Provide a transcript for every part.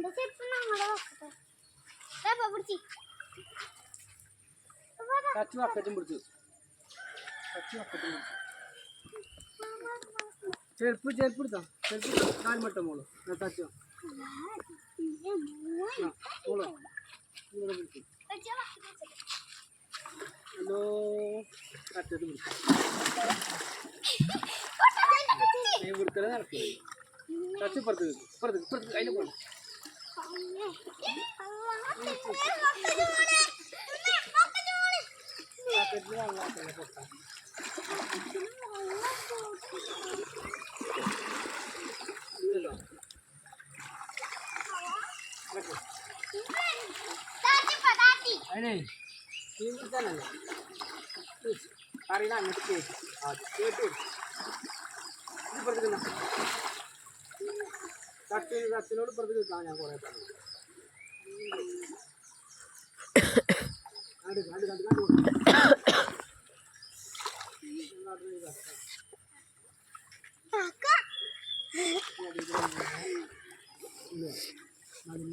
ഇല്ല അവിടെ കേൾക്കാം കേൾക്കാം ഇവിടെയാണ് കച്ചു വക്കറ്റും പിടിച്ചു കച്ചു വക്കറ്റും പിടിച്ചു ചെരുപ്പ് ചെരുപ്പ് എടുത്താ? ചെരുപ്പ് കാൽമട്ട മോൾ. കച്ചു. മോൾ. ഇവിടെ പിടിച്ചു. ഹലോ കറ്റത്ത് പിടിച്ചു. നീ വിടുക്കല നടക്കുക കച്ചു ഇപ്പുറത്ത് വെക്ക്. ഇപ്പുറത്ത് ഇപ്പുറത്ത് അതിൽ പോകണം കറ്റത്തിൽ വെള്ളം പൊട്ടാ ഇല്ലല്ലോ നടക്ക്. അതിനെ നീ വിളിച്ചാലല്ലേ അറിയണ അങ്ങോട്ട് കേട്ടു ആദ്യം കേട്ടു ഇപ്പുറത്ത് കത്ത് കത്തിനോട് ഇപ്പുറത്ത് കേൾക്കാം ഞാൻ കുറേ പറഞ്ഞു കണ്ടു കണ്ടു കണ്ടു കണ്ടു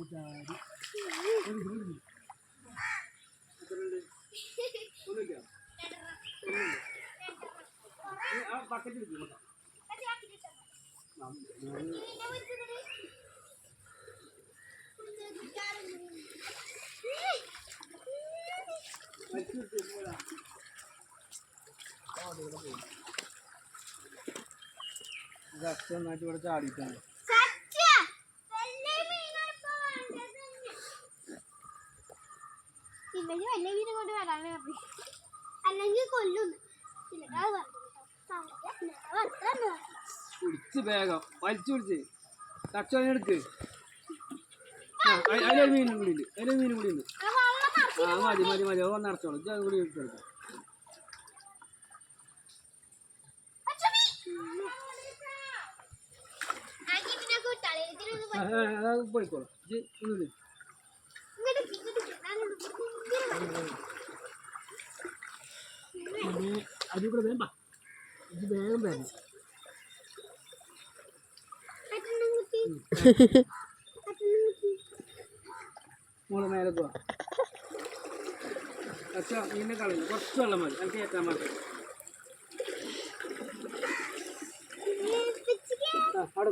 ചാടി എത്രയുണ്ട് ഒന്നുമില്ല ഒന്നുമില്ല നീ ആ ബക്കറ്റ് എടുക്കും കേട്ടോ വലിച്ചു വിട്ടു പോരാ ഇത് അച്ഛൻ നന്നായിട്ട് ഇവിടെ ചാടിയിട്ടാണ് ഇവർ കൊണ്ട് പറഞ്ഞു അല്ലെങ്കിൽ കൊല്ലുന്നു പിടിച്ച് വേഗം. വലിച്ചു പിടിച്ച്. കച്ചവടം അതിലൊരു മീനും കൂടി ഉണ്ട് മീനും കൂടി ഉണ്ട് ആ മതി മതി. മതി വന്ന് അടച്ചോളൂ. ഇത് കൂടി അത് പോയിക്കോളൂ ഇത് അതിൽ കൂടെ വേണ്ട. ഇത് വേഗം വേണം മോളെ മേലെ പോവാ. അച്ഛ നിന്നെ കളയില്ല കുറച്ച് വെള്ളം മതി. എനിക്ക് ഏറ്റാൻ ആ അവിടെ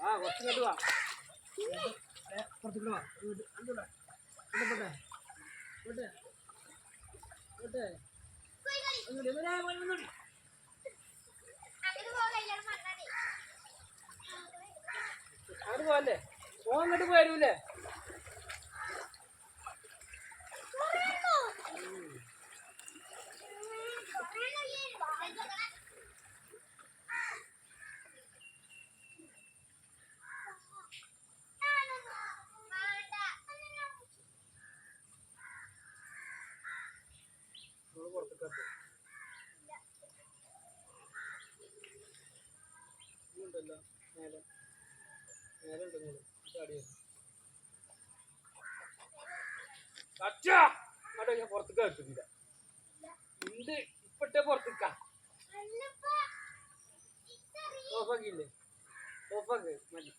ആ കുറച്ച് കേട്ട് അങ്ങോട്ട് പോവല്ലേ ഓ അങ്ങോട്ട് പോരൂലേ മോൾ പുറത്തേക്ക് ഉണ്ടല്ലോ മേലെ. മേലെ ഉണ്ട് മോൾ ചാടി അച്ഛാ! അങ്ങോട്ട് ഞാൻ പുറത്തേക്ക് കിട്ടുന്നില്ല ഉണ്ട്. ഇപ്പട്ടെ പുറത്തേക്കാ. ഓഫാക്കിയില്ലേ ഓഫാക്ക് മതി.